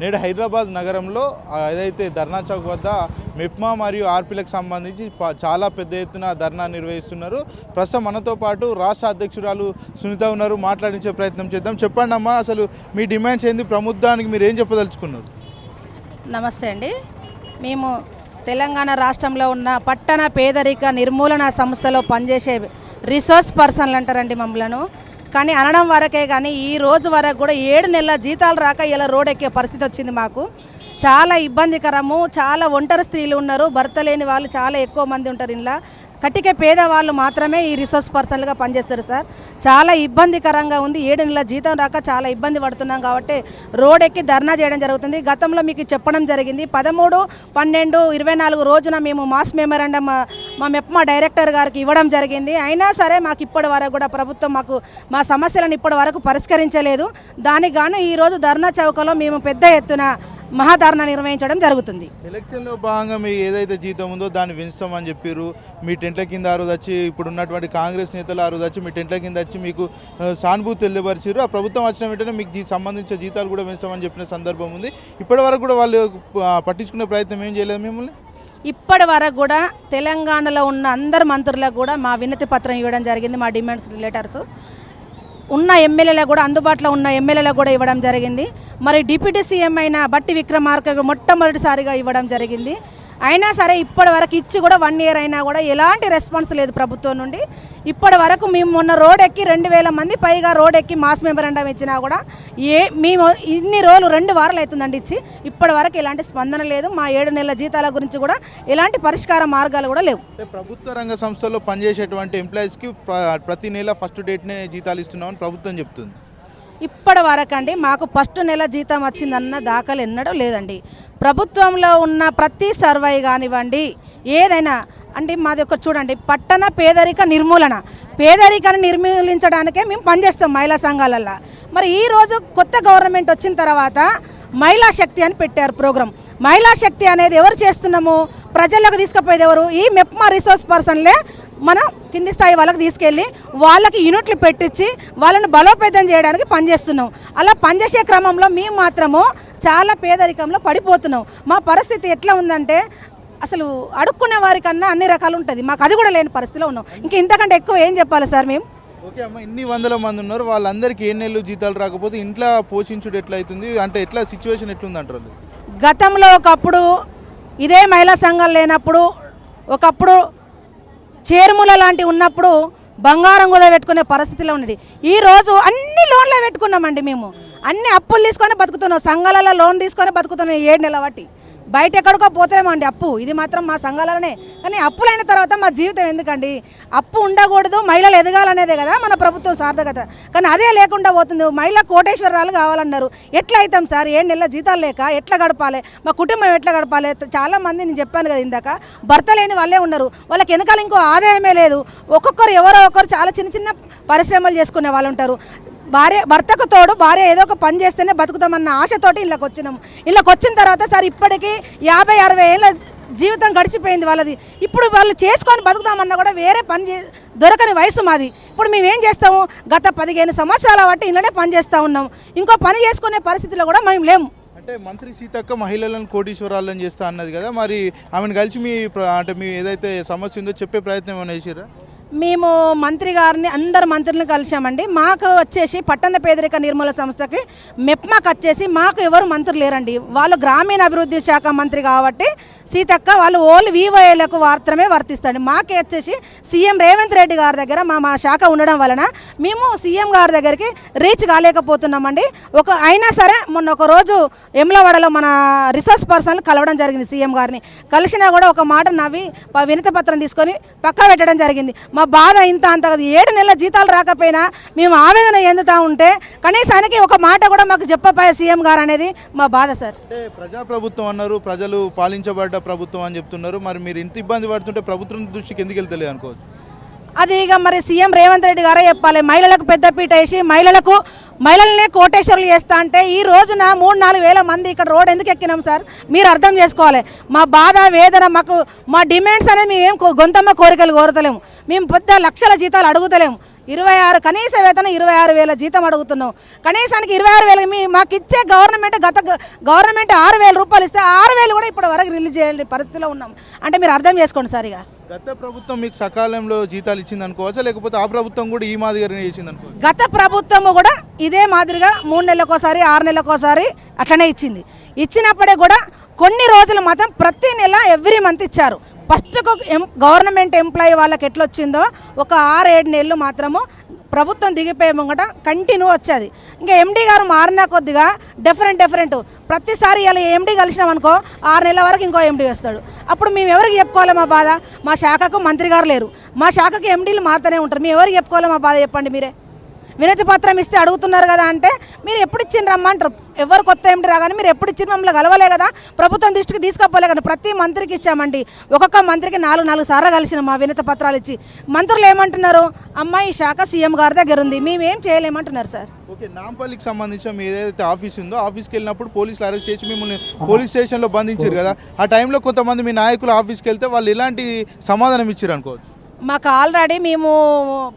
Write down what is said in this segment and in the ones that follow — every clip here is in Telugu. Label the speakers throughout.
Speaker 1: నేడు హైదరాబాద్ నగరంలో ఏదైతే ధర్నా చౌక్ వద్ద మెప్మా మరియు ఆర్పీలకు సంబంధించి చాలా పెద్ద ఎత్తున ధర్నా నిర్వహిస్తున్నారు. ప్రస్తుతం మనతో పాటు రాష్ట్ర అధ్యక్షురాలు సునీత ఉన్నారు. మాట్లాడించే ప్రయత్నం చేద్దాం. చెప్పండి అమ్మా అసలు మీ డిమాండ్స్ ఏంది? ప్రభుత్వానికి మీరు ఏం చెప్పదలుచుకున్నారు?
Speaker 2: నమస్తే అండి. మేము తెలంగాణ రాష్ట్రంలో ఉన్న పట్టణ పేదరిక నిర్మూలన సంస్థలో పనిచేసే రిసోర్స్ పర్సన్లు అంటారండి మమ్మలను. కానీ అనడం వరకే కానీ ఈ రోజు వరకు కూడా ఏడు నెలల జీతాలు రాక ఇలా రోడ్ ఎక్కే పరిస్థితి వచ్చింది మాకు. చాలా ఇబ్బందికరము చాలా ఒంటరి స్త్రీలు ఉన్నారు భర్త లేని వాళ్ళు చాలా ఎక్కువ మంది ఉంటారు ఇంట్లో. కట్టికే పేదవాళ్ళు మాత్రమే ఈ రిసోర్స్ పర్సన్లుగా పనిచేస్తారు సార్. చాలా ఇబ్బందికరంగా ఉంది. ఏడు నెలల జీతం రాక చాలా ఇబ్బంది పడుతున్నాం కాబట్టి రోడ్ ఎక్కి ధర్నా చేయడం జరుగుతుంది. గతంలో మీకు చెప్పడం జరిగింది. పదమూడు పన్నెండు ఇరవై నాలుగు రోజున మేము మాస్ మెమరాండం మా- మా మెప్మా డైరెక్టర్ గారికి ఇవ్వడం జరిగింది. అయినా సరే మాకు ఇప్పటి వరకు కూడా ప్రభుత్వం మాకు మా సమస్యలను ఇప్పటి వరకు పరిష్కరించలేదు. దానికి గాను ఈరోజు ధర్నా చౌకలో మేము పెద్ద ఎత్తున మహాధర్నా నిర్వహించడం జరుగుతుంది.
Speaker 1: ఎలక్షన్లో భాగంగా మీ ఏదైతే జీతం ఉందో దాన్ని పెంచుతామని చెప్పారు మీ టెంట్ల కింద ఆ రోజు వచ్చి ఇప్పుడు ఉన్నటువంటి కాంగ్రెస్ నేతలు ఆ రోజు వచ్చి మీ టెంట్ల కింద వచ్చి మీకు సానుభూతి తెలియపరిచారు ఆ ప్రభుత్వం వచ్చిన వెంటనే మీకు సంబంధించిన జీతాలు కూడా పెంచుతామని చెప్పిన సందర్భం ఉంది. ఇప్పటి వరకు కూడా వాళ్ళు పట్టించుకునే ప్రయత్నం ఏం చేయలేదు మిమ్మల్ని?
Speaker 2: ఇప్పటి వరకు కూడా తెలంగాణలో ఉన్న అందరు మంత్రులకు కూడా మా వినతి పత్రం ఇవ్వడం జరిగింది మా డిమాండ్స్ లెటర్స్ ఉన్న ఎమ్మెల్యేలకు కూడా అందుబాటులో ఉన్న ఎమ్మెల్యేలకు కూడా ఇవ్వడం జరిగింది. మరి డిప్యూటీ సీఎం అయిన బట్టి విక్రమార్క మొట్టమొదటిసారిగా ఇవ్వడం జరిగింది. అయినా సరే ఇప్పటి వరకు ఇచ్చి కూడా వన్ ఇయర్ అయినా కూడా ఎలాంటి రెస్పాన్స్ లేదు ప్రభుత్వం నుండి. ఇప్పటి వరకు మేము మొన్న రోడ్ ఎక్కి రెండు వేల మంది పైగా రోడ్ ఎక్కి మాస్ మెమరాండం ఇచ్చినా కూడా ఏ మేము ఇన్ని రోజులు రెండు వారాలు అవుతుందండి ఇచ్చి. ఇప్పటి వరకు ఎలాంటి స్పందన లేదు. మా ఏడు నెలల జీతాల గురించి కూడా ఎలాంటి పరిష్కార మార్గాలు కూడా లేవు.
Speaker 1: ప్రభుత్వ రంగ సంస్థల్లో పనిచేసేటువంటి ఎంప్లాయీస్కి ప్రతి నెల ఫస్ట్ డేట్నే జీతాలు ఇస్తున్నామని ప్రభుత్వం చెప్తుంది.
Speaker 2: ఇప్పటి వరకండి మాకు ఫస్ట్ నెల జీతం వచ్చిందన్న దాఖలు ఎన్నడూ లేదండి. ప్రభుత్వంలో ఉన్న ప్రతి సర్వే కానివ్వండి ఏదైనా అంటే మాది ఒక చూడండి పట్టణ పేదరిక నిర్మూలన. పేదరికాన్ని నిర్మూలించడానికే మేము పనిచేస్తాం మహిళా సంఘాలల్లో. మరి ఈరోజు కొత్త గవర్నమెంట్ వచ్చిన తర్వాత మహిళా శక్తి అని పెట్టారు ప్రోగ్రాం. మహిళా శక్తి అనేది ఎవరు చేస్తున్నాము? ప్రజలకు తీసుకుపోయేది ఎవరు? ఈ మెప్మా రిసోర్స్ పర్సన్లే మనం కింది స్థాయి వాళ్ళకి తీసుకెళ్ళి వాళ్ళకి యూనిట్లు పెట్టించి వాళ్ళని బలోపేతం చేయడానికి పనిచేస్తున్నాం. అలా పనిచేసే క్రమంలో మేము మాత్రము చాలా పేదరికంలో పడిపోతున్నాం. మా పరిస్థితి ఎట్లా ఉందంటే అసలు అడుక్కునే వారికన్నా అన్ని రకాలు ఉంటుంది. మాకు అది కూడా లేని పరిస్థితిలో ఉన్నాం. ఇంకా ఇంతకంటే ఎక్కువ ఏం చెప్పాలి సార్ మేము?
Speaker 1: ఓకే అమ్మ ఇన్ని వందల మంది ఉన్నారు. వాళ్ళందరికీ ఏ నెలలు జీతాలు రాకపోతే ఇంట్లో పోషించుడు ఎట్లా అవుతుంది అంటే ఎట్లా సిచ్యువేషన్ ఎట్లుంది అంటారు?
Speaker 2: గతంలో ఒకప్పుడు ఇదే మహిళా సంఘాలు లేనప్పుడు ఒకప్పుడు చేరుమూల లాంటి ఉన్నప్పుడు బంగారం కూడా పెట్టుకునే పరిస్థితిలో ఉండేది. ఈ రోజు అన్ని లోన్లే పెట్టుకున్నామండి మేము. అన్ని అప్పులు తీసుకొని బతుకుతున్నాం. సంఘాలలో లోన్ తీసుకొని బతుకుతున్నాం ఏడు నెలల బట్టి బయట ఎక్కడికో పోతలేమండి అప్పు. ఇది మాత్రం మా సంఘాలనే కానీ అప్పులైన తర్వాత మా జీవితం ఎందుకండి? అప్పు ఉండకూడదు మహిళలు ఎదగాలనేదే కదా మన ప్రభుత్వం సార్థకత. కానీ అదే లేకుండా పోతుంది. మహిళ కోటేశ్వరరాలు కావాలన్నారు. ఎట్లా అవుతాం సార్? ఏడు నెలల జీతాలు లేక ఎట్లా గడపాలి? మా కుటుంబం ఎట్లా గడపాలి? చాలా మంది నేను చెప్పాను కదా ఇందాక. భర్త లేని వాళ్ళే ఉన్నారు. వాళ్ళకి వెనకాల ఇంకో ఆదాయమే లేదు. ఒక్కొక్కరు ఎవరో ఒకరు చాలా చిన్న చిన్న పరిశ్రమలు చేసుకునే వాళ్ళు ఉంటారు. భార్య భర్తకు తోడు భార్య ఏదో ఒక పని చేస్తేనే బతుకుతామన్న ఆశతోటి ఇళ్ళకి వచ్చినాం. ఇళ్ళకి వచ్చిన తర్వాత సార్ ఇప్పటికీ యాభై అరవై ఏళ్ళ జీవితం గడిచిపోయింది వాళ్ళది. ఇప్పుడు వాళ్ళు చేసుకొని బతుకుతామన్నా కూడా వేరే పని చే దొరకని వయసు మాది. ఇప్పుడు మేము ఏం చేస్తాము? గత పదిహేను సంవత్సరాల బట్టి ఇంట్లోనే పని చేస్తూ ఉన్నాం. ఇంకో పని చేసుకునే పరిస్థితిలో కూడా మేము లేము.
Speaker 1: అంటే మంత్రి సీతక్క మహిళలను కోటీశ్వరాలను చేస్తా అన్నది కదా మరి ఆమెను కలిసి మీ అంటే మీ ఏదైతే సమస్య ఉందో చెప్పే ప్రయత్నం ఏమైనా చేసిరా
Speaker 2: మేము మంత్రి గారిని అందరు మంత్రులను కలిసామండి మాకు వచ్చేసి పట్టణ పేదరిక నిర్మూలన సంస్థకి మెప్మాకు వచ్చేసి మాకు ఎవరు మంత్రులు లేరండి. వాళ్ళు గ్రామీణ అభివృద్ధి శాఖ మంత్రి కాబట్టి సీతక్క వాళ్ళు ఓన్లీ వివోఏలకు మాత్రమే వర్తిస్తాడు. మాకే వచ్చేసి సీఎం రేవంత్ రెడ్డి గారి దగ్గర మా మా శాఖ ఉండడం వలన మేము సీఎం గారి దగ్గరికి రీచ్ కాలేకపోతున్నామండి. ఒక అయినా సరే మొన్న ఒక రోజు ఎమ్లవాడలో మన రిసోర్స్ పర్సన్లు కలవడం జరిగింది సీఎం గారిని. కలిసినా కూడా ఒక మాట నవ్వి వినతి పత్రం తీసుకొని పక్కా పెట్టడం జరిగింది. మా బాధ ఇంత అంత ఏడు నెలల జీతాలు రాకపోయినా మేము ఆవేదన ఎందుతా ఉంటే కనీసానికి ఒక మాట కూడా మాకు చెప్పపోయే సీఎం గారు అనేది మా బాధ సార్.
Speaker 1: ప్రజాప్రభుత్వం అన్నారు ప్రజలు పాలించబడ్డ ప్రభుత్వం అని చెప్తున్నారు. మరి మీరు ఇంత ఇబ్బంది పడుతుంటే ప్రభుత్వం దృష్టికి ఎందుకు వెళ్తలేదు అనుకోవచ్చు?
Speaker 2: అది ఇక మరి సీఎం రేవంత్ రెడ్డి గారే చెప్పాలి. మహిళలకు పెద్దపీట వేసి మహిళలకు మహిళలనే కోటేశ్వరులు చేస్తా అంటే ఈ రోజున మూడు నాలుగు వేల మంది ఇక్కడ రోడ్ ఎందుకు ఎక్కినాం సార్? మీరు అర్థం చేసుకోవాలి. మా బాధ వేదన మాకు మా డిమాండ్స్ అనేది మేము ఏం గొంతమ్మ కోరికలు కోరతలేము. మేము పెద్ద లక్షల జీతాలు అడుగుతలేము. ఇరవై ఆరు కనీస వేతనం ఇరవై ఆరు వేల జీతం అడుగుతున్నాం. కనీసానికి ఇరవై ఆరు వేలు మీ మాకు ఇచ్చే గవర్నమెంట్ గత గవర్నమెంట్ ఆరు వేల రూపాయలు ఇస్తే ఆరు వేలు కూడా ఇప్పటి వరకు రిలీజ్ చేయలేని పరిస్థితిలో ఉన్నాం. అంటే మీరు అర్థం చేసుకోండి సార్ ఇక.
Speaker 1: గత ప్రభుత్వం మీకు సకాలంలో జీతాలు ఇచ్చింది అనుకోవచ్చా లేకపోతే ఆ ప్రభుత్వం కూడా ఈ మాదిరిగానే చేసింది అనుకో
Speaker 2: గత ప్రభుత్వము కూడా ఇదే మాదిరిగా మూడు నెలలకోసారి ఆరు నెలలకోసారి అట్లనే ఇచ్చింది. ఇచ్చినప్పుడే కూడా కొన్ని రోజులు మాత్రం ప్రతి నెల ఎవ్రీ మంత్ ఇచ్చారు. ఫస్ట్ గవర్నమెంట్ ఎంప్లాయీ వాళ్ళకి ఎట్లా వచ్చిందో ఒక ఆరు ఏడు నెలలు మాత్రము ప్రభుత్వం దిగిపోయే ముంగట కంటిన్యూ వచ్చేది. ఇంకా ఎండీ గారు మారినా కొద్దిగా డిఫరెంట్ డిఫరెంట్ ప్రతిసారి ఇలా ఎండీ కలిసినాం అనుకో ఆరు నెలల వరకు ఇంకో ఎండీ వేస్తాడు. అప్పుడు మేము ఎవరికి చెప్పుకోవాలి మా బాధ? మా శాఖకు మంత్రి గారు లేరు. మా శాఖకు ఎండీలు మారుతూనే ఉంటారు. మేము ఎవరికి చెప్పుకోవాలి మా బాధ చెప్పండి మీరే. వినతి పత్రం ఇస్తే అడుగుతున్నారు కదా అంటే మీరు ఎప్పుడు ఇచ్చిండ్రు రమ్మంటారు? ఎవరు కొత్త ఏమిటి రాగానే మీరు ఎప్పుడు ఇచ్చిన మమ్మల్ని కలవలే కదా? ప్రభుత్వం దృష్టికి తీసుకపోలే కదా. ప్రతి మంత్రికి ఇచ్చామండి. ఒక్కొక్క మంత్రికి నాలుగు నాలుగు సార్లు కలిసిన మా వినతి పత్రాలు ఇచ్చి. మంత్రులు ఏమంటున్నారు? అమ్మాయి ఈ శాఖ సీఎం గారి దగ్గర ఉంది. మేమేం చేయలేమంటున్నారు సార్?
Speaker 1: ఓకే నాంపల్లికి సంబంధించిన ఏదైతే ఆఫీస్ ఉందో ఆఫీస్కి వెళ్ళినప్పుడు పోలీసులు అరెస్ట్ చేసి మిమ్మల్ని పోలీస్ స్టేషన్లో బంధించారు కదా. ఆ టైంలో కొంతమంది మీ నాయకులు ఆఫీస్కి వెళ్తే వాళ్ళు ఎలాంటి సమాధానం ఇచ్చారు అనుకోవచ్చు?
Speaker 2: మాకు ఆల్రెడీ మేము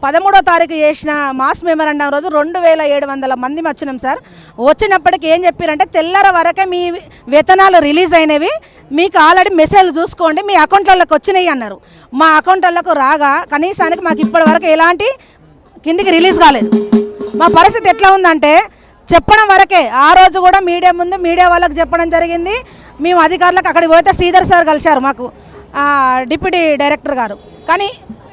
Speaker 2: పదమూడో తారీఖు చేసిన మాస్ మెమరాండం రోజు రెండు వేల ఏడు వందల మంది వచ్చినాం సార్. వచ్చినప్పటికి ఏం చెప్పారంటే తెల్లర వరకే మీ వేతనాలు రిలీజ్ అయినవి మీకు ఆల్రెడీ మెసేజ్ చూసుకోండి మీ అకౌంట్లలోకి వచ్చినాయి అన్నారు. మా అకౌంట్లకు రాగా కనీసానికి మాకు ఇప్పటి వరకు ఎలాంటి కిందికి రిలీజ్ కాలేదు. మా పరిస్థితి ఎట్లా ఉందంటే చెప్పడం వరకే ఆ రోజు కూడా మీడియా ముందు మీడియా వాళ్ళకి చెప్పడం జరిగింది. మేము అధికారులకు అక్కడికి పోతే శ్రీధర్ సార్ కలిశారు మాకు డిప్యూటీ డైరెక్టర్ గారు. కానీ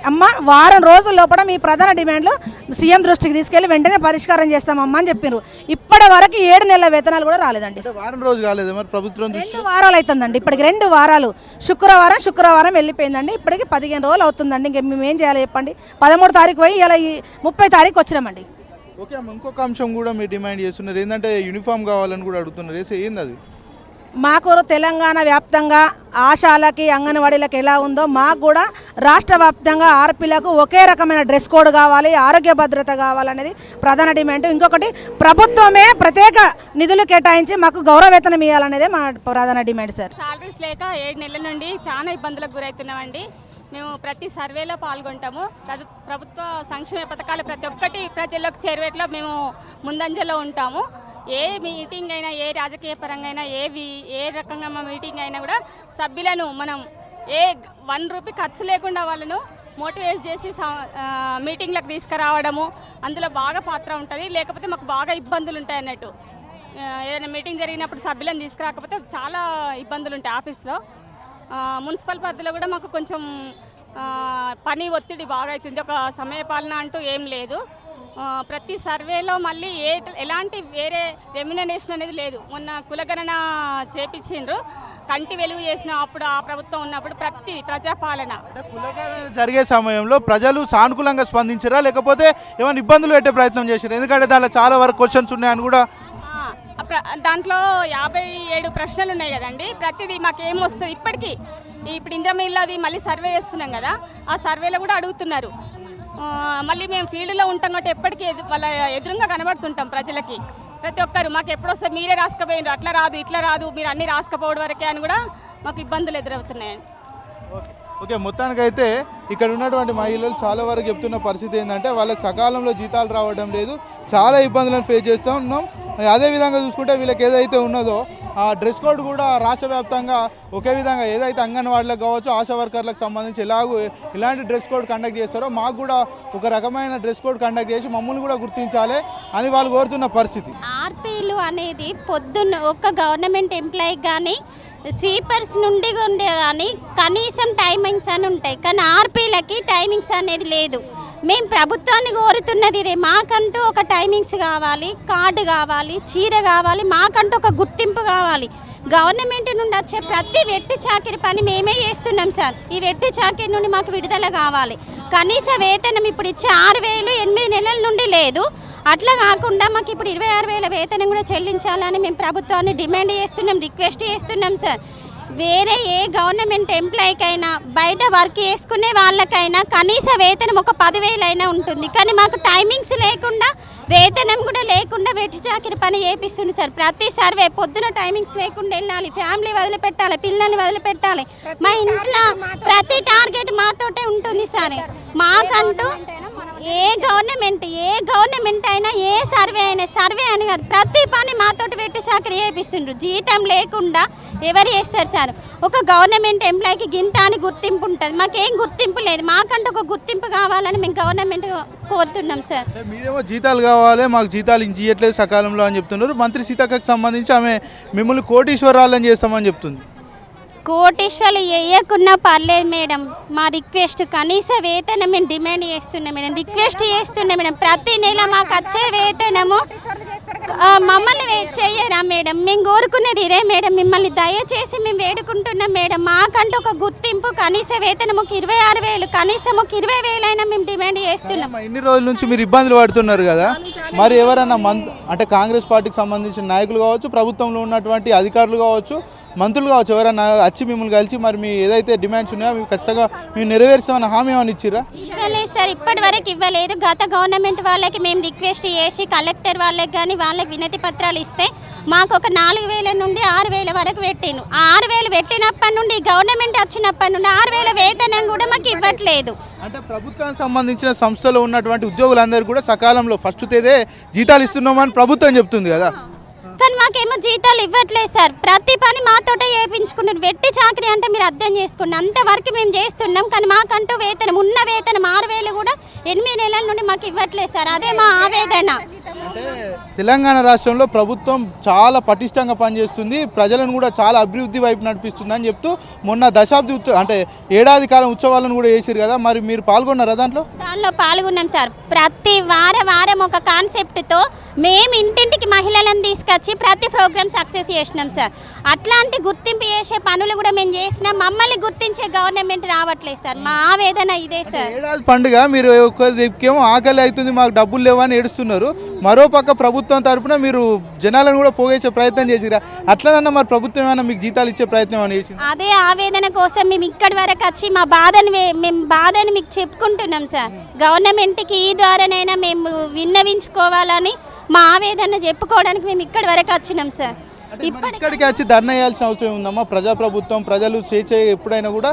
Speaker 2: అమ్మ వారం రోజుల లోపల మీ ప్రధాన డిమాండ్లు సీఎం దృష్టికి తీసుకెళ్ళి వెంటనే పరిష్కారం చేస్తామమ్మా అని చెప్పారు ఇప్పటి వరకు ఏడు నెలల వేతనాలు కూడా రాలేదండి.
Speaker 1: వారం రోజు కాలేదు మరి ప్రభుత్వం
Speaker 2: రెండు వారాలు అవుతుందండి ఇప్పటికి రెండు వారాలు. శుక్రవారం శుక్రవారం వెళ్ళిపోయిందండి. ఇప్పటికి పదిహేను రోజులు అవుతుందండి. ఇంక మేము ఏం చేయాలి చెప్పండి. పదమూడు తారీఖు పోయి ఇలా ఈ ముప్పై తారీఖు వచ్చినామండి.
Speaker 1: ఓకే అమ్మ ఇంకొక అంశం కూడా మీరు డిమాండ్ చేస్తున్నారు. ఏంటంటే యూనిఫామ్ కావాలని కూడా అడుగుతున్నారు. ఏంది అది?
Speaker 2: మాకు తెలంగాణ వ్యాప్తంగా ఆశాలకి అంగన్వాడీలకు ఎలా ఉందో మాకు కూడా రాష్ట్ర వ్యాప్తంగా ఆర్పీలకు ఒకే రకమైన డ్రెస్ కోడ్ కావాలి ఆరోగ్య భద్రత కావాలనేది ప్రధాన డిమాండ్. ఇంకొకటి ప్రభుత్వమే ప్రత్యేక నిధులు కేటాయించి మాకు గౌరవవేతనం ఇవ్వాలనేదే మా ప్రధాన డిమాండ్ సార్.
Speaker 3: సాలరీస్ లేక ఏడు నెలల నుండి చాలా ఇబ్బందులకు గురవుతున్నామండి మేము ప్రతి సర్వేలో పాల్గొంటాము. ప్రభుత్వ సంక్షేమ పథకాలు ప్రతి ఒక్కటి ప్రజల్లోకి చేరువేట్లో మేము ముందంజలో ఉంటాము. ఏ మీటింగ్ అయినా ఏ రాజకీయ పరంగా అయినా ఏ ఏ రకంగా మా మీటింగ్ అయినా కూడా సభ్యులను మనం ఏ వన్ రూపీ ఖర్చు లేకుండా వాళ్ళను మోటివేట్ చేసి మీటింగ్లకు తీసుకురావడము అందులో బాగా పాత్ర ఉంటుంది. లేకపోతే మాకు బాగా ఇబ్బందులు ఉంటాయి అన్నట్టు. ఏదైనా మీటింగ్ జరిగినప్పుడు సభ్యులను తీసుకురాకపోతే చాలా ఇబ్బందులు ఉంటాయి ఆఫీస్లో. మున్సిపల్ పరిధిలో కూడా మాకు కొంచెం పని ఒత్తిడి బాగా అవుతుంది. ఒక సమయపాలన అంటూ ఏం లేదు. ప్రతి సర్వేలో మళ్ళీ ఏ ఎలాంటి వేరే రెమ్యునరేషన్ అనేది లేదు. మొన్న కులగణన చేపించిండ్రు. కంటి వెలుగు చేసిన అప్పుడు ఆ ప్రభుత్వం ఉన్నప్పుడు ప్రతి ప్రజాపాలన.
Speaker 1: కులగణన జరిగే సమయంలో ప్రజలు సానుకూలంగా స్పందించారా? లేకపోతే ఏమైనా ఇబ్బందులు పెట్టే ప్రయత్నం చేశారు ఎందుకంటే దాంట్లో చాలా వరకు క్వశ్చన్స్ ఉన్నాయని కూడా
Speaker 3: దాంట్లో యాభై ఏడు ప్రశ్నలు ఉన్నాయి కదండి. ప్రతిదీ మాకు ఏమొస్తుంది ఇప్పటికీ ఇప్పుడు ఇంద్రమిల్లది మళ్ళీ సర్వే చేస్తున్నాం కదా. ఆ సర్వేలో కూడా అడుగుతున్నారు. మళ్ళీ మేము ఫీల్డ్లో ఉంటాం కాబట్టి ఎప్పటికీ ఎదు వాళ్ళ ఎదురుగా కనబడుతుంటాం ప్రజలకి. ప్రతి ఒక్కరు మాకు ఎప్పుడొస్తే మీరే రాసుకపోయినారు అట్లా రాదు ఇట్లా రాదు మీరు అన్నీ రాసుకపోవడం వరకే అని కూడా మాకు ఇబ్బందులు ఎదురవుతున్నాయండి
Speaker 1: ఓకే. ఓకే మొత్తానికైతే ఇక్కడ ఉన్నటువంటి మహిళలు చాలా వరకు చెప్తున్న పరిస్థితి ఏంటంటే వాళ్ళకి సకాలంలో జీతాలు రావడం లేదు. చాలా ఇబ్బందులను ఫేస్ చేస్తూ ఉన్నాం. అదే విధంగా చూసుకుంటే వీళ్ళకి ఏదైతే ఉన్నదో ఆ డ్రెస్ కోడ్ కూడా రాష్ట్ర వ్యాప్తంగా ఒకే విధంగా ఏదైతే అంగన్వాడీలకు కావచ్చు ఆశా వర్కర్లకు సంబంధించి ఎలాగో ఇలాంటి డ్రెస్ కోడ్ కండక్ట్ చేస్తారో మాకు కూడా ఒక రకమైన డ్రెస్ కోడ్ కండక్ట్ చేసి మమ్మల్ని కూడా గుర్తించాలి అని వాళ్ళు కోరుతున్న పరిస్థితి.
Speaker 4: ఆర్పీలు అనేది పొద్దున్న ఒక్క గవర్నమెంట్ ఎంప్లాయీకి కానీ స్వీపర్స్ నుండి ఉండే కానీ కనీసం టైమింగ్స్ అని ఉంటాయి. కానీ ఆర్పీలకి టైమింగ్స్ అనేది లేదు. మేము ప్రభుత్వాన్ని కోరుతున్నది ఇదే. మాకంటూ ఒక టైమింగ్స్ కావాలి కార్డు కావాలి చీర కావాలి మాకంటూ ఒక గుర్తింపు కావాలి. గవర్నమెంట్ నుండి వచ్చే ప్రతి వెట్టి చాకిరి పని మేమే చేస్తున్నాం సార్. ఈ వెట్టి చాకిరి నుండి మాకు విడుదల కావాలి. కనీస వేతనం ఇప్పుడు ఇచ్చే ఆరు వేలు ఎనిమిది నెలల నుండి లేదు. అట్లా కాకుండా మాకు ఇప్పుడు ఇరవై ఆరు వేల వేతనం కూడా చెల్లించాలని మేము ప్రభుత్వాన్ని డిమాండ్ చేస్తున్నాం రిక్వెస్ట్ చేస్తున్నాం సార్. వేరే ఏ గవర్నమెంట్ ఎంప్లాయీకైనా బయట వర్క్ చేసుకునే వాళ్ళకైనా కనీస వేతనం ఒక పదివేలైనా ఉంటుంది. కానీ మాకు టైమింగ్స్ లేకుండా వేతనం కూడా లేకుండా వెట్టి చాకిరి పని చేపిస్తుంది సార్. ప్రతి సర్వే పొద్దున టైమింగ్స్ లేకుండా వెళ్ళాలి. ఫ్యామిలీ వదిలిపెట్టాలి పిల్లల్ని వదిలిపెట్టాలి. మా ఇంట్లో ప్రతి టార్గెట్ మాతోటే ఉంటుంది సార్. మాకంటూ ఏ గవర్నమెంట్ ఏ గవర్నమెంట్ అయినా ఏ సర్వే అయినా సర్వే అని కాదు ప్రతి పని మాతోటి పెట్టి చాకరీ చేపిస్తుండ్రు. జీతం లేకుండా ఎవరు చేస్తారు సార్? ఒక గవర్నమెంట్ ఎంప్లాయీకి గింత అని గుర్తింపు ఉంటుంది. మాకేం గుర్తింపు లేదు. మాకంటే ఒక గుర్తింపు కావాలని మేము గవర్నమెంట్ కోరుతున్నాం సార్.
Speaker 1: మీరేమో జీతాలు కావాలి మాకు జీతాలు ఇంక సకాలంలో అని చెప్తున్నారు. మంత్రి సీతక్కకు సంబంధించి ఆమె మిమ్మల్ని కోటీశ్వరాలని చేస్తామని చెప్తుంది.
Speaker 4: కోటేశ్వర్లు వేయకున్నా పర్లేదు మేడం. మా రిక్వెస్ట్ కనీస వేతనం మేము డిమాండ్ చేస్తున్నాం మేడం. రిక్వెస్ట్ చేస్తున్నాం మేడం. ప్రతి నెల మాకు వచ్చే వేతనము మమ్మల్ని చేయరా చెయ్యరా మేడం? మేము కోరుకునేది ఇదే మేడం. మిమ్మల్ని దయచేసి మేము వేడుకుంటున్నాం మేడం. మాకంటూ ఒక గుర్తింపు కనీస వేతనం ఒక ఇరవై ఆరు వేలు కనీసం ఒక ఇరవై వేలైనా మేము డిమాండ్ చేస్తున్నాం.
Speaker 1: ఇన్ని రోజుల నుంచి మీరు ఇబ్బందులు పడుతున్నారు కదా? మరి ఎవరైనా అంటే కాంగ్రెస్ పార్టీకి సంబంధించిన నాయకులు కావచ్చు ప్రభుత్వంలో ఉన్నటువంటి అధికారులు కావచ్చు మంత్రులు కావచ్చు ఎవరైనా వచ్చి మిమ్మల్ని కలిసి మరి మీ ఏదైతే డిమాండ్స్ ఉన్నాయో అవి ఖచ్చితంగా మేము నెరవేరుస్తామని హామీ ఏమైనా ఇచ్చిరా
Speaker 4: ఇవ్వలేదు సార్ ఇప్పటి వరకు ఇవ్వలేదు. గత గవర్నమెంట్ వాళ్ళకి మేము రిక్వెస్ట్ చేసి కలెక్టర్ వాళ్ళకి కానీ వాళ్ళకి వినతి పత్రాలు ఇస్తే మాకు ఒక నాలుగు వేల నుండి ఆరు వేల వరకు పెట్టాను ఆ ఆరు వేలు పెట్టినప్పటి నుండి గవర్నమెంట్ వచ్చినప్పటి నుండి ఆరు వేల వేతనం కూడా మాకు ఇవ్వట్లేదు.
Speaker 1: అంటే ప్రభుత్వానికి సంబంధించిన సంస్థలో ఉన్నటువంటి ఉద్యోగులందరూ కూడా సకాలంలో ఫస్ట్ తేదే జీతాలు ఇస్తున్నామని ప్రభుత్వం చెప్తుంది కదా.
Speaker 4: కానీ మాకేమో జీతాలు ఇవ్వట్లేదు సార్. ప్రతి పని మాతోటే చేయించుకున్నారు. వెట్టి చాకరీ అంటే మీరు అర్థం చేసుకోండి. అంతవరకు మేము చేస్తున్నాం కానీ మాకంటూ వేతనం ఉన్న వేతనం ఆరు వేలు కూడా ఎనిమిది నెలల నుండి మాకు ఇవ్వట్లేదు సార్. అదే మా ఆవేదన.
Speaker 1: తెలంగాణ రాష్ట్రంలో ప్రభుత్వం చాలా పటిష్టంగా పనిచేస్తుంది. ప్రజలను కూడా చాలా అభివృద్ధి వైపు నడిపిస్తుంది అని చెప్తూ మొన్న దశాబ్ది అంటే ఏడాది కాలం ఉత్సవాలను కూడా చేశారు కదా. మరి మీరు పాల్గొన్నారా దాంట్లో?
Speaker 4: దానిలో పాల్గొన్నాం సార్. ప్రతి వార వారం ఒక కాన్సెప్ట్తో మేము ఇంటింటికి మహిళలను తీసుకొచ్చి ప్రతి ప్రోగ్రామ్ సక్సెస్ చేసినాం సార్ అట్లాంటి గుర్తింపు చేసే పనులు కూడా మేము చేసినాం మమ్మల్ని గుర్తించే గవర్నమెంట్ రావట్లేదు సార్ మా ఆవేదన ఇదే సార్
Speaker 1: ఏడాది పండుగ మీరు దిక్కేమో ఆకలి అవుతుంది మాకు డబ్బులు లేవని ఏడుస్తున్నారు. మరో పక్క ప్రభుత్వం తరపున మీరు జనాలను కూడా పోగేసే ప్రయత్నం చేసిరా? అట్లనన్నా మరి ప్రభుత్వం ఏమైనా మీకు జీతాలు ఇచ్చే ప్రయత్నం ఏమైనా
Speaker 4: అదే ఆవేదన కోసం మేము ఇక్కడి వరకు వచ్చి మా బాధని మేము బాధని మీకు చెప్పుకుంటున్నాం సార్ గవర్నమెంట్కి ఈ ద్వారానైనా మేము విన్నవించుకోవాలని మా ఆవేదన చెప్పుకోవడానికి మేము ఇక్కడి వరకు వచ్చినాం సార్.
Speaker 1: ఇక్కడికి వచ్చి ధర్నా చేయాల్సిన అవసరం ఉందమ్మా? ప్రజాప్రభుత్వం ప్రజలు స్వేచ్ఛ ఎప్పుడైనా కూడా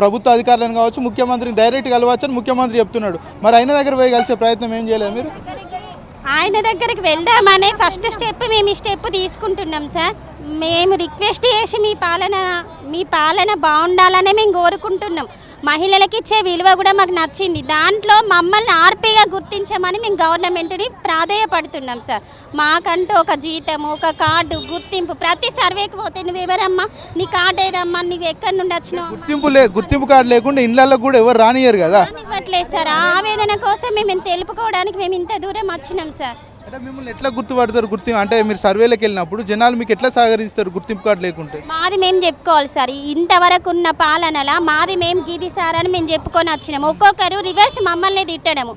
Speaker 1: ప్రభుత్వ అధికారులను కావచ్చు ముఖ్యమంత్రిని డైరెక్ట్ కలవచ్చు అని ముఖ్యమంత్రి చెప్తున్నాడు. మరి ఆయన దగ్గర పోయి కలిసే ప్రయత్నం ఏం చేయలేదు మీరు?
Speaker 4: ఆయన దగ్గరికి వెళ్దామనే ఫస్ట్ స్టెప్ మేము ఈ స్టెప్ తీసుకుంటున్నాం సార్. మేము రిక్వెస్ట్ చేసి మీ పాలన మీ పాలన బాగుండాలనే మేము కోరుకుంటున్నాం. మహిళలకు ఇచ్చే విలువ కూడా మాకు నచ్చింది. దాంట్లో మమ్మల్ని ఆర్పీగా గుర్తించమని మేము గవర్నమెంట్ని ప్రాధేయపడుతున్నాం సార్. మాకంటూ ఒక జీతం ఒక కార్డు గుర్తింపు ప్రతి సర్వేకి పోతే నువ్వు ఎవరమ్మా? నీ కార్డు ఏదమ్మా? నువ్వు ఎక్కడి నుండి వచ్చినావు
Speaker 1: గుర్తింపు లే గుర్తింపు కార్డు లేకుండా ఇళ్ళల్లో కూడా ఎవరు రానియరు కదా.
Speaker 4: ఇవ్వట్లేదు సార్. ఆవేదన కోసం మేము ఇంత తెలుపుకోవడానికి మేము ఇంత దూరం వచ్చినాం సార్.
Speaker 1: అంటే మిమ్మల్ని ఎట్లా గుర్తుపడతారు గుర్తింపు? అంటే మీరు సర్వేలకు వెళ్ళినప్పుడు జనాలు మీకు ఎట్లా సహకరిస్తారు గుర్తింపు కార్డు లేకుంటే?
Speaker 4: మాది మేము చెప్పుకోవాలి సార్. ఇంతవరకు ఉన్న పాలనలా మాది మేము గిరి సార్ అని మేము చెప్పుకొని వచ్చినాము. ఒక్కొక్కరు రివర్స్ మమ్మల్ని తిట్టడము.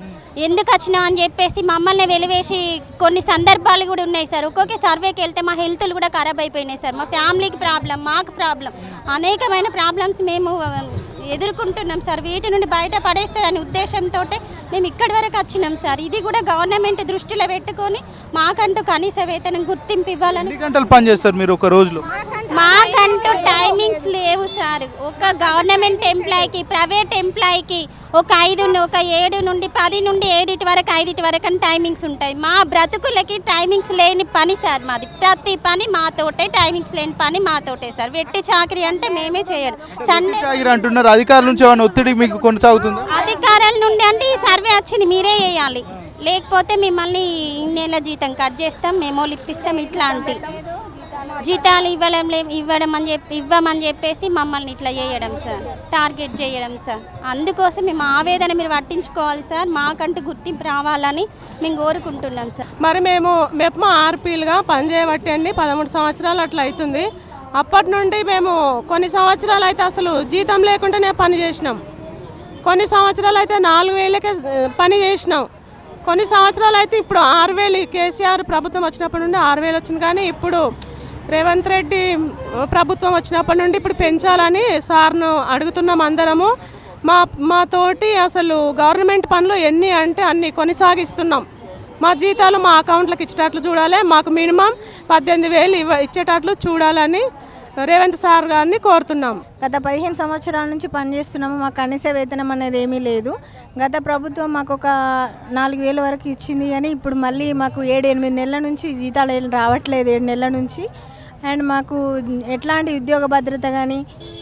Speaker 4: ఎందుకు వచ్చినాం అని చెప్పేసి మమ్మల్ని వెలివేసి కొన్ని సందర్భాలు కూడా ఉన్నాయి సార్. ఒక్కొక్క సర్వేకి వెళ్తే మా హెల్త్లు కూడా ఖరాబ్ అయిపోయినాయి సార్. మా ఫ్యామిలీకి ప్రాబ్లం మాకు ప్రాబ్లం అనేకమైన ప్రాబ్లమ్స్ మేము ఎదుర్కొంటున్నాం సార్. వీటి నుండి బయట పడేస్తుందనే ఉద్దేశంతో మేము ఇక్కడి వరకు వచ్చినాం సార్. ఇది కూడా గవర్నమెంట్ దృష్టిలో పెట్టుకొని మాకంటూ కనీస వేతనం గుర్తింపు ఇవ్వాలని
Speaker 1: గంటలు పని చేస్తారు మీరు ఒక రోజులో?
Speaker 4: మాకంటూ టైమింగ్స్ లేవు సార్. ఒక గవర్నమెంట్ ఎంప్లాయీకి ప్రైవేట్ ఎంప్లాయీకి ఒక ఐదు ఒక ఏడు నుండి పది నుండి ఏడిటి వరకు ఐదిటి వరకు అని టైమింగ్స్ ఉంటాయి. మా బ్రతుకులకి టైమింగ్స్ లేని పని సార్ మాది. ప్రతి పని మాతోటే టైమింగ్స్ లేని పని మాతోటే సార్. వెట్టి చాకరీ అంటే మేమే చేయడం సండే
Speaker 1: అంటున్నారు. అధికారుల నుంచి ఒత్తిడి మీకు కొనసాగుతుందా?
Speaker 4: అధికారుల నుండి అంటే ఈ సర్వే వచ్చింది మీరే చేయాలి. లేకపోతే మిమ్మల్ని నెల జీతం కట్ చేస్తాం మెమోలు ఇప్పిస్తాం ఇట్లాంటి. జీతాలు ఇవ్వడం లే ఇవ్వడం అని చెప్పి ఇవ్వమని చెప్పేసి మమ్మల్ని ఇట్లా చేయడం సార్. టార్గెట్ చేయడం సార్. అందుకోసం మేము ఆవేదన మీరు పట్టించుకోవాలి సార్. మాకంటూ గుర్తింపు రావాలని మేము కోరుకుంటున్నాం సార్.
Speaker 5: మరి మేము మెప్మా ఆర్పీలుగా పనిచేయబట్టి అండి పదమూడు సంవత్సరాలు అట్లా అవుతుంది. అప్పటి నుండి మేము కొన్ని సంవత్సరాలు అయితే అసలు జీతం లేకుండానే పని చేసినాం. కొన్ని సంవత్సరాలు అయితే నాలుగు వేలకే పని చేసినాం. కొన్ని సంవత్సరాలు అయితే ఇప్పుడు ఆరు వేలు కేసీఆర్ ప్రభుత్వం వచ్చినప్పటి నుండి ఆరు వేలు వచ్చింది. కానీ ఇప్పుడు రేవంత్ రెడ్డి ప్రభుత్వం వచ్చినప్పటి నుండి ఇప్పుడు పెంచాలని సార్ను అడుగుతున్నాం అందరము. మా మా తోటి అసలు గవర్నమెంట్ పనులు ఎన్ని అంటే అన్ని కొనసాగిస్తున్నాం. మా జీతాలు మా అకౌంట్లకు ఇచ్చేటట్లు చూడాలి మాకు మినిమం పద్దెనిమిది వేలు ఇవ్వ ఇచ్చేటట్లు చూడాలని రేవంత్ సార్ గారిని కోరుతున్నాం.
Speaker 6: గత పదిహేను సంవత్సరాల నుంచి పనిచేస్తున్నాము మాకు కనీస వేతనం అనేది ఏమీ లేదు. గత ప్రభుత్వం మాకు ఒక నాలుగు వేల వరకు ఇచ్చింది కానీ ఇప్పుడు మళ్ళీ మాకు ఏడు ఎనిమిది నెలల నుంచి జీతాలు రావట్లేదు ఏడు నెలల నుంచి. అండ్ మాకు ఎట్లాంటి ఉద్యోగ భద్రత కానీ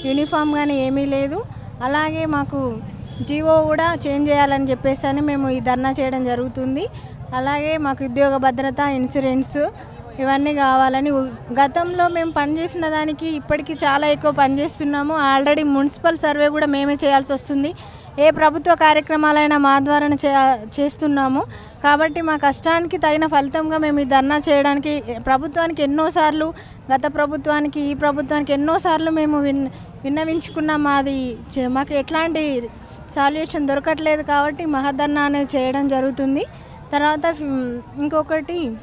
Speaker 6: యూనిఫామ్ కానీ ఏమీ లేదు. అలాగే మాకు జీవో కూడా చేంజ్ చేయాలని చెప్పేసి అని మేము ఈ ధర్నా చేయడం జరుగుతుంది. అలాగే మాకు ఉద్యోగ భద్రత ఇన్సూరెన్స్ ఇవన్నీ కావాలని గతంలో మేము పనిచేసిన దానికి ఇప్పటికీ చాలా ఎక్కువ పనిచేస్తున్నాము ఆల్రెడీ మున్సిపల్ సర్వే కూడా మేమే చేయాల్సి వస్తుంది. ఏ ప్రభుత్వ కార్యక్రమాలైనా మా ద్వారా చే చేస్తున్నాము. కాబట్టి మా కష్టానికి తగిన ఫలితంగా మేము ఈ ధర్నా చేయడానికి ప్రభుత్వానికి ఎన్నోసార్లు గత ప్రభుత్వానికి ఈ ప్రభుత్వానికి ఎన్నోసార్లు మేము విన్ విన్నవించుకున్నాం. మాది మాకు ఎట్లాంటి సాల్యూషన్ దొరకట్లేదు కాబట్టి మహాధర్నా అనేది చేయడం జరుగుతుంది. తర్వాత ఇంకొకటి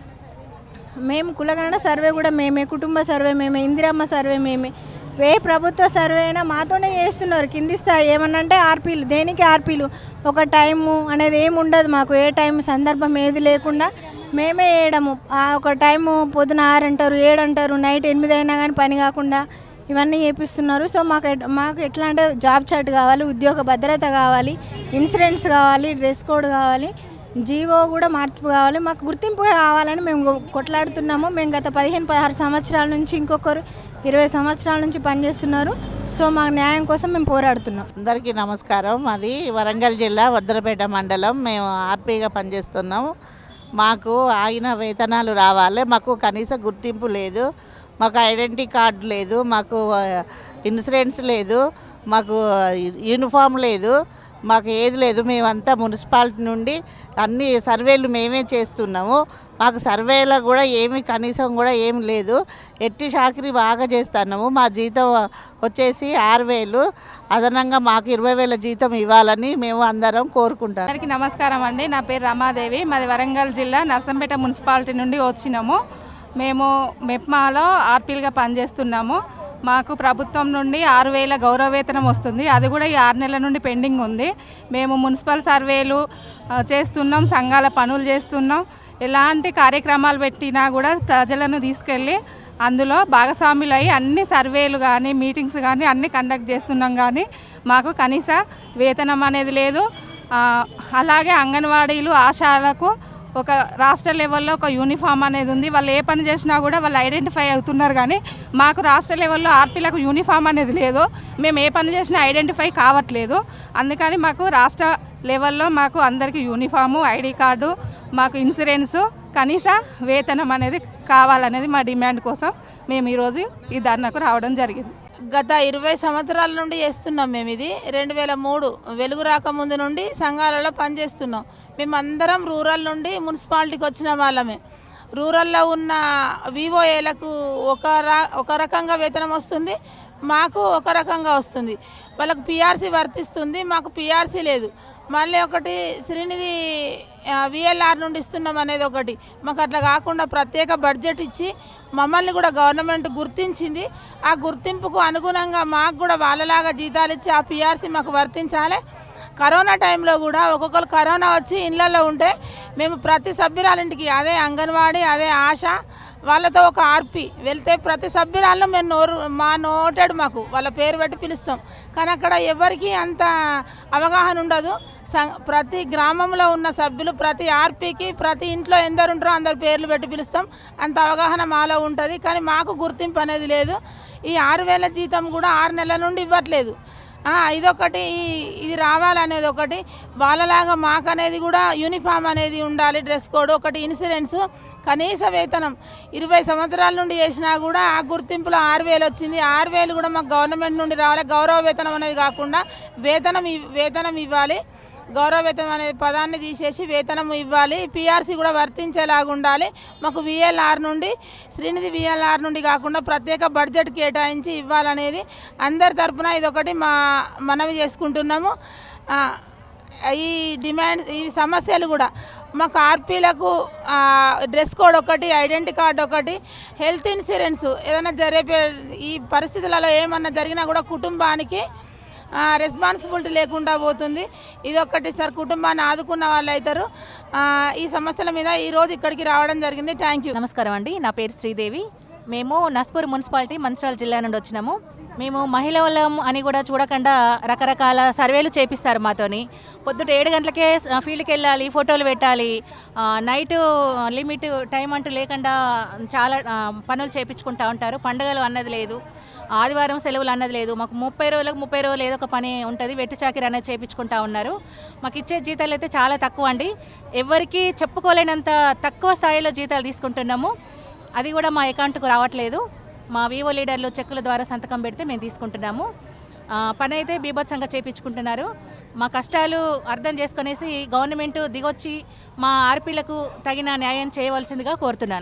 Speaker 6: మేము కులగణన సర్వే కూడా మేమే కుటుంబ సర్వే మేమే ఇందిరమ్మ సర్వే మేమే. ఏ ప్రభుత్వ సర్వే అయినా మాతోనే చేస్తున్నారు కింది స్థాయి. ఏమన్నంటే ఆర్పీలు దేనికి ఆర్పీలు? ఒక టైము అనేది ఏమి ఉండదు మాకు. ఏ టైం సందర్భం ఏది లేకుండా మేమే వేయడము ఆ ఒక టైము పొద్దున ఆరు అంటారు ఏడు అంటారు నైట్ ఎనిమిది అయినా కానీ పని కాకుండా ఇవన్నీ చేపిస్తున్నారు. సో మాకు మాకు ఎట్లా అంటే జాబ్ చార్ట్ కావాలి ఉద్యోగ భద్రత కావాలి ఇన్సూరెన్స్ కావాలి డ్రెస్ కోడ్ కావాలి జీవో కూడా మార్పు కావాలి. మాకు గుర్తింపు కావాలని మేము కొట్లాడుతున్నాము. మేము గత పదిహేను పదహారు సంవత్సరాల నుంచి ఇంకొకరు ఇరవై సంవత్సరాల నుంచి పనిచేస్తున్నారు. సో మాకు న్యాయం కోసం మేము పోరాడుతున్నాం.
Speaker 7: అందరికీ నమస్కారం. అది వరంగల్ జిల్లా వద్రపేట మండలం. మేము ఆర్పీగా పనిచేస్తున్నాం. మాకు ఆగిన వేతనాలు రావాలి. మాకు కనీస గుర్తింపు లేదు. మాకు ఐడెంటిటీ కార్డు లేదు. మాకు ఇన్సూరెన్స్ లేదు. మాకు యూనిఫామ్ లేదు. మాకు ఏది లేదు మేమంతా మున్సిపాలిటీ నుండి అన్ని సర్వేలు మేమే చేస్తున్నాము. మాకు సర్వేలో కూడా ఏమి కనీసం కూడా ఏం లేదు. ఎట్టి చాకరీ బాగా చేస్తున్నాము. మా జీతం వచ్చేసి ఆరు వేలు. అదనంగా మాకు ఇరవై వేల జీతం ఇవ్వాలని మేము అందరం కోరుకుంటాం.
Speaker 8: అందరికీ నమస్కారం అండి. నా పేరు రమాదేవి. మాది వరంగల్ జిల్లా నర్సంపేట మున్సిపాలిటీ నుండి వచ్చినాము. మేము మెప్మాలో ఆర్పీలుగా పనిచేస్తున్నాము. మాకు ప్రభుత్వం నుండి ఆరు వేల గౌరవ వేతనం వస్తుంది. అది కూడా ఈ ఆరు నెలల నుండి పెండింగ్ ఉంది. మేము మున్సిపల్ సర్వేలు చేస్తున్నాం సంఘాల పనులు చేస్తున్నాం. ఎలాంటి కార్యక్రమాలు పెట్టినా కూడా ప్రజలను తీసుకెళ్ళి అందులో భాగస్వాములు అయ్యి అన్ని సర్వేలు కానీ మీటింగ్స్ కానీ అన్ని కండక్ట్ చేస్తున్నాం కానీ మాకు కనీస వేతనం అనేది లేదు. అలాగే అంగన్వాడీలు ఆశాలకు ఒక రాష్ట్ర లెవెల్లో ఒక యూనిఫామ్ అనేది ఉంది. వాళ్ళు ఏ పని చేసినా కూడా వాళ్ళు ఐడెంటిఫై అవుతున్నారు కానీ మాకు రాష్ట్ర లెవెల్లో ఆర్పీలకు యూనిఫామ్ అనేది లేదు. మేము ఏ పని చేసినా ఐడెంటిఫై కావట్లేదు. అందుకని మాకు రాష్ట్ర లెవెల్లో మాకు అందరికీ యూనిఫాము ఐడి కార్డు మాకు ఇన్సూరెన్సు కనీస వేతనం అనేది కావాలనేది మా డిమాండ్ కోసం మేము ఈరోజు ఈ ధర్నాకు రావడం జరిగింది.
Speaker 9: గత ఇరవై సంవత్సరాల నుండి చేస్తున్నాం మేము ఇది. రెండు వేల మూడు వెలుగు రాకముందు నుండి సంఘాలలో పనిచేస్తున్నాం. మేమందరం రూరల్ నుండి మున్సిపాలిటీకి వచ్చిన వాళ్ళమే. రూరల్లో ఉన్న వివోఏలకు ఒక రా ఒక రకంగా వేతనం వస్తుంది. మాకు ఒక రకంగా వస్తుంది. వాళ్ళకు పిఆర్సీ వర్తిస్తుంది మాకు పిఆర్సీ లేదు. మళ్ళీ ఒకటి శ్రీనిధి విఎల్ఆర్ నుండి ఇస్తున్నాం అనేది ఒకటి. మాకు అట్లా కాకుండా ప్రత్యేక బడ్జెట్ ఇచ్చి మమ్మల్ని కూడా గవర్నమెంట్ గుర్తించింది. ఆ గుర్తింపుకు అనుగుణంగా మాకు కూడా వాళ్ళలాగా జీతాలు ఇచ్చి ఆ పిఆర్సీ మాకు వర్తించాలి. కరోనా టైంలో కూడా ఒక్కొక్కరు కరోనా వచ్చి ఇళ్ళల్లో ఉంటే మేము ప్రతి సభ్యురాలింటికి అదే అంగన్వాడీ అదే ఆశ వాళ్ళతో ఒక ఆర్పి వెళ్తే ప్రతి సభ్యురాలను మేము నోరు మా నోటాడు మాకు వాళ్ళ పేరు పెట్టి పిలుస్తాం. కానీ అక్కడ ఎవరికి అంత అవగాహన ఉండదు. సం ప్రతి గ్రామంలో ఉన్న సభ్యులు ప్రతి ఆర్పీకి ప్రతి ఇంట్లో ఎందరు ఉంటారో అందరు పేర్లు పెట్టి పిలుస్తాం. అంత అవగాహన మాలో ఉంటుంది. కానీ మాకు గుర్తింపు అనేది లేదు. ఈ ఆరు వేల జీతం కూడా ఆరు నెలల నుండి ఇవ్వట్లేదు. ఇదొకటి ఇది రావాలనేది ఒకటి. వాళ్ళలాగా మాకు అనేది కూడా యూనిఫామ్ అనేది ఉండాలి డ్రెస్ కోడ్. ఒకటి ఇన్సూరెన్స్ కనీస వేతనం. ఇరవై సంవత్సరాల నుండి చేసినా కూడా ఆ గుర్తింపులో ఆరు వేలు వచ్చింది. ఆరు వేలు కూడా మాకు గవర్నమెంట్ నుండి రావాలి. గౌరవ వేతనం అనేది కాకుండా వేతనం ఇవ్- వేతనం ఇవ్వాలి. గౌరవ వేతనం అనే పదాన్ని తీసేసి వేతనం ఇవ్వాలి. పిఆర్సీ కూడా వర్తించేలాగా ఉండాలి. మాకు విఎల్ఆర్ నుండి శ్రీనిధి విఎల్ఆర్ నుండి కాకుండా ప్రత్యేక బడ్జెట్ కేటాయించి ఇవ్వాలనేది అందరి తరఫున ఇదొకటి మా మనవి చేసుకుంటున్నాము. ఈ డిమాండ్ ఈ సమస్యలు కూడా మాకు ఆర్పీలకు డ్రెస్ కోడ్ ఒకటి ఐడెంటిటీ కార్డ్ ఒకటి హెల్త్ ఇన్సూరెన్స్ ఏదైనా జరిగే ఈ పరిస్థితులలో ఏమన్నా జరిగినా కూడా కుటుంబానికి రెస్పాన్సిబిలిటీ లేకుండా పోతుంది. ఇది ఒక్కటి సార్ కుటుంబాన్ని ఆదుకున్న వాళ్ళు అవుతారు ఈ సమస్యల మీద ఈరోజు ఇక్కడికి రావడం జరిగింది. థ్యాంక్ యూ
Speaker 10: నమస్కారం అండి. నా పేరు శ్రీదేవి. మేము నస్పూర్ మున్సిపాలిటీ మంచిర్యాల జిల్లా నుండి వచ్చినాము. మేము మహిళలం అని కూడా చూడకుండా రకరకాల సర్వేలు చేపిస్తారు మాతోని. పొద్దుట ఏడు గంటలకే ఫీల్డ్కి వెళ్ళాలి ఫోటోలు పెట్టాలి. నైట్ లిమిట్ టైం అంటూ లేకుండా చాలా పనులు చేయించుకుంటూ ఉంటారు. పండుగలు అన్నది లేదు. ఆదివారం సెలవులు అన్నది లేదు. మాకు ముప్పై రోజులకు ముప్పై రోజులు ఏదో ఒక పని ఉంటుంది. వెట్టి చాకిరి అనేది చేయించుకుంటా ఉన్నారు. మాకు ఇచ్చే జీతాలు అయితే చాలా తక్కువ అండి. ఎవరికి చెప్పుకోలేనంత తక్కువ స్థాయిలో జీతాలు తీసుకుంటున్నాము. అది కూడా మా అకౌంట్కు రావట్లేదు. మా వివో లీడర్లు చెక్కుల ద్వారా సంతకం పెడితే మేము తీసుకుంటున్నాము. పని అయితే బీభత్సంగా చేయించుకుంటున్నారు మా కష్టాలు అర్థం చేసుకునేసి గవర్నమెంట్ దిగొచ్చి మా ఆర్పీలకు తగిన న్యాయం చేయవలసిందిగా కోరుతున్నాను.